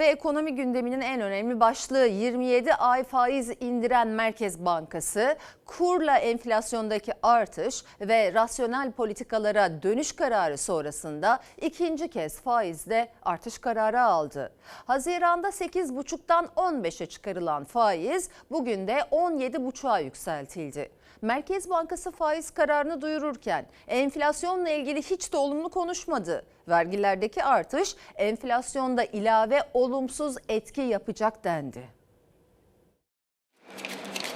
Ve ekonomi gündeminin en önemli başlığı 27 ay faiz indiren Merkez Bankası kurla enflasyondaki artış ve rasyonel politikalara dönüş kararı sonrasında ikinci kez faizde artış kararı aldı. Haziranda 8,5'tan 15'e çıkarılan faiz bugün de 17,5'a yükseltildi. Merkez Bankası faiz kararını duyururken enflasyonla ilgili hiç de olumlu konuşmadı. Vergilerdeki artış enflasyonda ilave olumsuz etki yapacak dendi.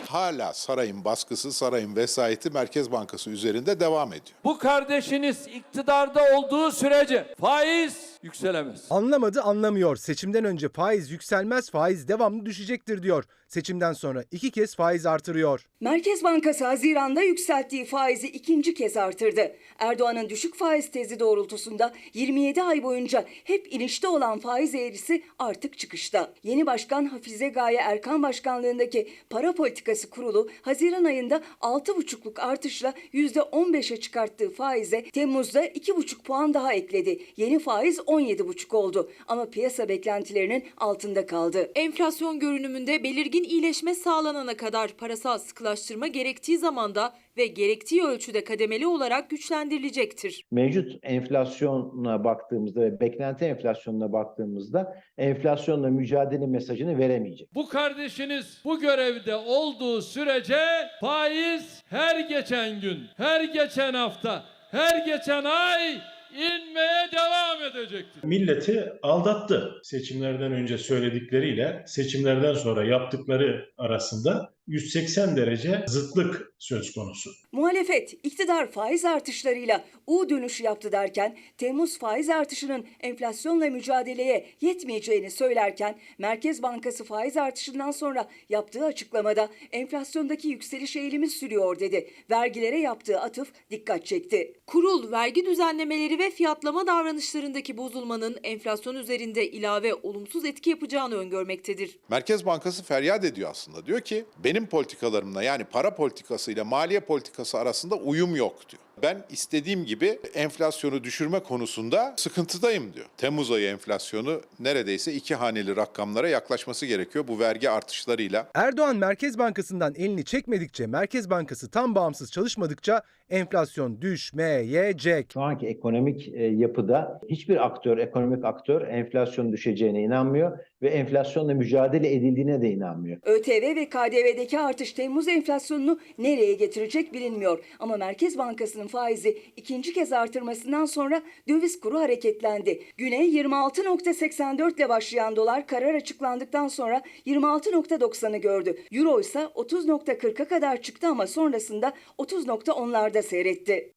Hala sarayın baskısı, sarayın vesayeti Merkez Bankası üzerinde devam ediyor. Bu kardeşiniz iktidarda olduğu sürece faiz yükselemez. Anlamadı anlamıyor. Seçimden önce faiz yükselmez, faiz devamlı düşecektir diyor. Seçimden sonra iki kez faiz artırıyor. Merkez Bankası Haziran'da yükselttiği faizi ikinci kez artırdı. Erdoğan'ın düşük faiz tezi doğrultusunda 27 ay boyunca hep inişte olan faiz eğrisi artık çıkışta. Yeni başkan Hafize Gaye Erkan başkanlığındaki Para Politikası Kurulu Haziran ayında 6,5'luk artışla %15'e çıkarttığı faize Temmuz'da 2,5 puan daha ekledi. Yeni faiz 17,5 oldu ama piyasa beklentilerinin altında kaldı. Enflasyon görünümünde belirgin iyileşme sağlanana kadar parasal sıkılaştırma gerektiği zamanda ve gerektiği ölçüde kademeli olarak güçlendirilecektir. mevcut enflasyona baktığımızda ve beklenti enflasyonuna baktığımızda enflasyonla mücadele mesajını veremeyecek. Bu kardeşiniz bu görevde olduğu sürece faiz her geçen gün, her geçen hafta, her geçen ay inmeye devam edecektir. milleti aldattı. Seçimlerden önce söyledikleriyle seçimlerden sonra yaptıkları arasında 180 derece zıtlık söz konusu. Muhalefet iktidar faiz artışlarıyla U dönüşü yaptı derken Temmuz faiz artışının enflasyonla mücadeleye yetmeyeceğini söylerken Merkez Bankası faiz artışından sonra yaptığı açıklamada enflasyondaki yükseliş eğilimi sürüyor dedi. Vergilere yaptığı atıf dikkat çekti. Kurul vergi düzenlemeleri ve fiyatlama davranışlarındaki bozulmanın enflasyon üzerinde ilave olumsuz etki yapacağını öngörmektedir. Merkez Bankası feryat ediyor aslında. Diyor ki benim politikalarımla yani para politikası ile maliye politikası arasında uyum yok diyor. Ben istediğim gibi enflasyonu düşürme konusunda sıkıntıdayım diyor. Temmuz ayı enflasyonu neredeyse iki haneli rakamlara yaklaşması gerekiyor bu vergi artışlarıyla. Erdoğan Merkez Bankası'ndan elini çekmedikçe, Merkez Bankası tam bağımsız çalışmadıkça enflasyon düşmeyecek. Şu anki ekonomik e, yapıda hiçbir aktör, ekonomik aktör enflasyon düşeceğine inanmıyor ve enflasyonla mücadele edildiğine de inanmıyor. ÖTV ve KDV'deki artış Temmuz enflasyonunu nereye getirecek bilinmiyor. Ama Merkez Bankası'nın faizi ikinci kez artırmasından sonra döviz kuru hareketlendi. Güne 26.84 ile başlayan dolar karar açıklandıktan sonra 26.90'ı gördü. Euro ise 30.40'a kadar çıktı ama sonrasında 30.10'larda seyretti.